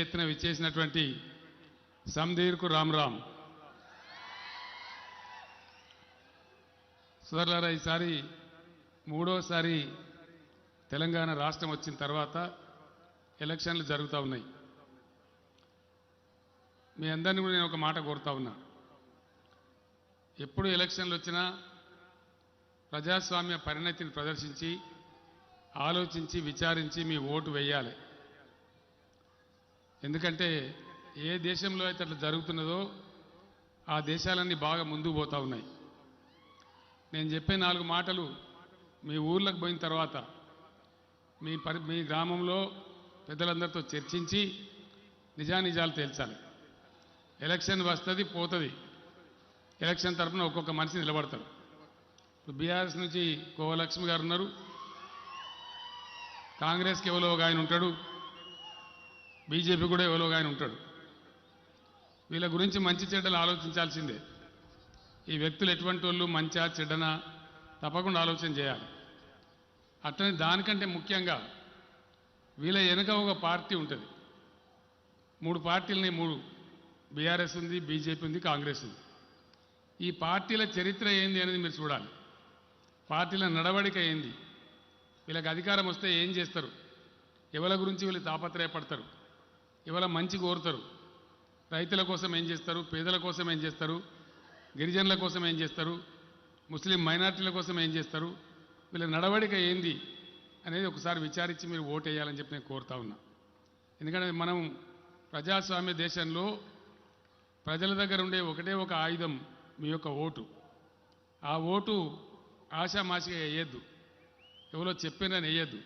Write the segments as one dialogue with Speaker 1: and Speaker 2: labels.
Speaker 1: ఎత్తున విచ్చేసినటువంటి సంధీర్కు రామ్ రామ్. సోదరులారా ఈసారి మూడోసారి తెలంగాణ రాష్ట్రం వచ్చిన తర్వాత ఎలక్షన్లు జరుగుతూ ఉన్నాయి. మీ అందరినీ కూడా నేను ఒక మాట కోరుతా ఉన్నా. ఎప్పుడు ఎలక్షన్లు వచ్చినా ప్రజాస్వామ్య పరిణతిని ప్రదర్శించి ఆలోచించి విచారించి మీ ఓటు వేయాలి. ఎందుకంటే ఏ దేశంలో అయితే అట్లా జరుగుతున్నదో ఆ దేశాలన్నీ బాగా ముందుకు పోతా ఉన్నాయి. నేను చెప్పే నాలుగు మాటలు మీ ఊర్లకు పోయిన తర్వాత మీ పరి మీ గ్రామంలో పెద్దలందరితో చర్చించి నిజానిజాలు తేల్చాలి. ఎలక్షన్ వస్తుంది పోతుంది. ఎలక్షన్ తరఫున ఒక్కొక్క మనిషి నిలబడతారు ఇప్పుడు బీఆర్ఎస్ నుంచి కోవలక్ష్మి గారు ఉన్నారు. కాంగ్రెస్కి ఎవరో ఒక ఆయన ఉంటాడు. బీజేపీ కూడా ఎవరో ఆయన ఉంటాడు. వీళ్ళ గురించి మంచి చెడ్డలు ఆలోచించాల్సిందే. ఈ వ్యక్తులు ఎటువంటి వాళ్ళు మంచా చెడ్డనా? తప్పకుండా ఆలోచన చేయాలి. అట్లనే దానికంటే ముఖ్యంగా వీళ్ళ వెనుక ఒక పార్టీ ఉంటుంది. మూడు పార్టీలని మూడు బీఆర్ఎస్ ఉంది బీజేపీ ఉంది కాంగ్రెస్ ఉంది. ఈ పార్టీల చరిత్ర ఏంది అనేది మీరు చూడాలి. పార్టీల నడవడిక ఏంది? వీళ్ళకి అధికారం వస్తే ఏం చేస్తారు? ఎవరి గురించి వీళ్ళు తాపత్రయపడతారు? ఇవాళ మంచి కోరుతారు. రైతుల కోసం ఏం చేస్తారు? పేదల కోసం ఏం చేస్తారు? గిరిజనుల కోసం ఏం చేస్తారు? ముస్లిం మైనార్టీల కోసం ఏం చేస్తారు? వీళ్ళ నడవడిక ఏంది? అనేది ఒకసారి విచారించి మీరు ఓటు వేయాలని చెప్పి నేను కోరుతా ఉన్నా. ఎందుకంటే మనం ప్రజాస్వామ్య దేశంలో ప్రజల దగ్గర ఉండే ఒకటే ఒక ఆయుధం మీ యొక్క ఓటు. ఆ ఓటు ఆషామాషిగా వేయద్దు. ఎవరో చెప్పిన వేయద్దు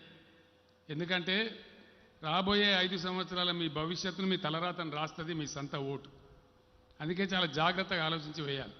Speaker 1: ఎందుకంటే రాబోయే ఐదు సంవత్సరాల మీ భవిష్యత్తును మీ తలరాతను రాస్తుంది మీ సొంత ఓటు. అందుకే చాలా జాగ్రత్తగా ఆలోచించి వేయాలి.